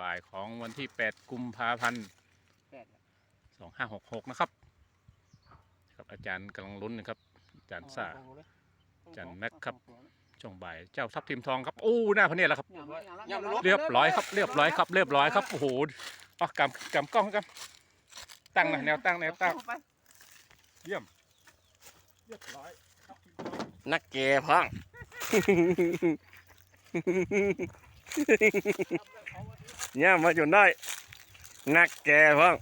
บ่ายของวันที่ 8 กุมภาพันธ์แปด2566 นะครับครับ อาจารย์กำลังลุ้นนะครับ อาจารย์ซ่าจันแม็กครับช่วงบ่ายเจ้าทับทิมทองครับโอ้หน้าพระเนตรแล้วครับ เรียบร้อยครับ เรียบร้อยครับ เรียบร้อยครับโอ้โหเอากำกำกล้องกันตั้งหนะแนวตั้งแนวตั้งเยี่ยมเรียบร้อยครับทิมทองนักเกพัง เนี่ยมาจนได้นักแกเพัง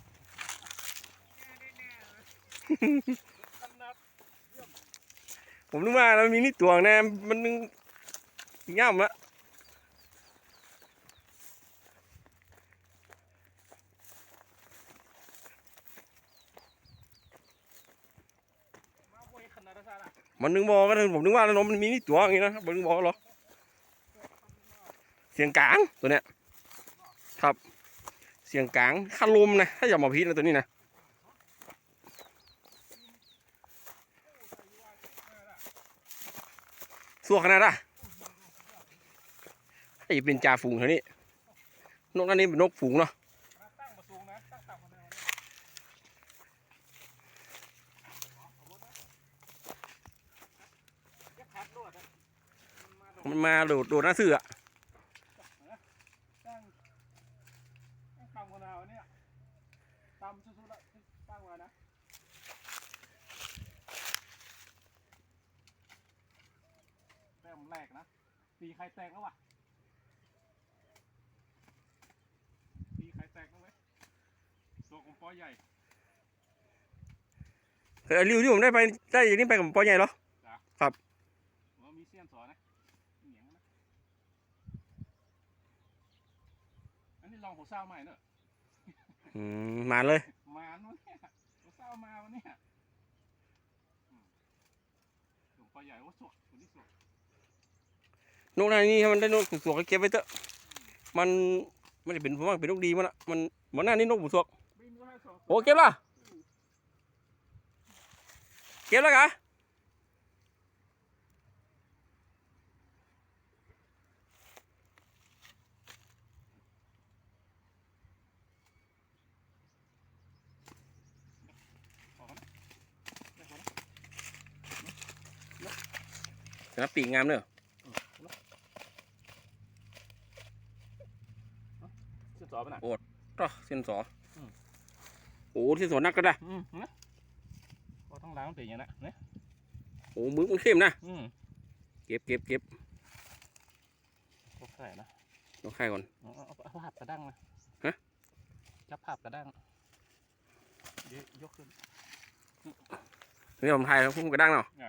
ผมนึกว่ามันมีนี่ตัวงแน่มันนึงย่ำละมันอะมันนึงบอกก็ผมนึกว่าแล้วมันมีนี่ตัวอย่างนี้นะผมนึกบอกหรอเสียงกลางตัวเนี้ย ครับ เสียงกลางคาลมนะถ้าอย่ามาพีดนะตัวนี้นะสัวขนาดอะไอ้เป็นจ่าฝูงเท่านี้นกนั่นนี่เป็นนกฝูงเนาะมันมาโดดโดดหน้าเสืออะ ตั้งตั้งต่ำกว่าแนวเนี่ยต่ำสุดๆละตั้งไว้นะแต้มแรกนะตีใครแตกแล้ววะตีใครแตกแล้วไหมตัวของปอใหญ่เฮ้ยริวที่ผมได้ไปได้อย่างนี้ไปกับปอใหญ่เหรอว่ามีเสี้ยนสอนนะเหนียงนะอันนี้ลองหัวเศร้าใหม่เนอะ อืมมาเลย มาวันเนี่ยหัวเศร้ามาวันเนี้ยอืมหลวงปอใหญ่ว่าสดคนที่สดนกนั่นนี่มันได้นกสวกๆก็เก็บไว้เถอะ มันมันจะเป็นผมว่าเป็นนกดีมันละมันมันหน้านี่นกบุสวกบินก็ให้สองโอ้เก็บละเก็บแล้วกะ ออกนะได้ผลนะ แต่ละปีกงามเนอะเส้นสอนไปไหนต่อเส้นสออมโอ้เส้นสอนักก็ได้อืมนะก็ต้องล้างตีอย่างนี้นนี่ยโอ้มือมันเข้มนะอืมเก็บเก็บเก็บก็ใส่นะต้องค่ายก่อน เอาเอาเอาภาพกระด้างนะฮะ จับภาพกระด้างเดี๋ยวยกขึ้น นี่ผมถ่ายแล้วพุ่งกระด้างเนาะอ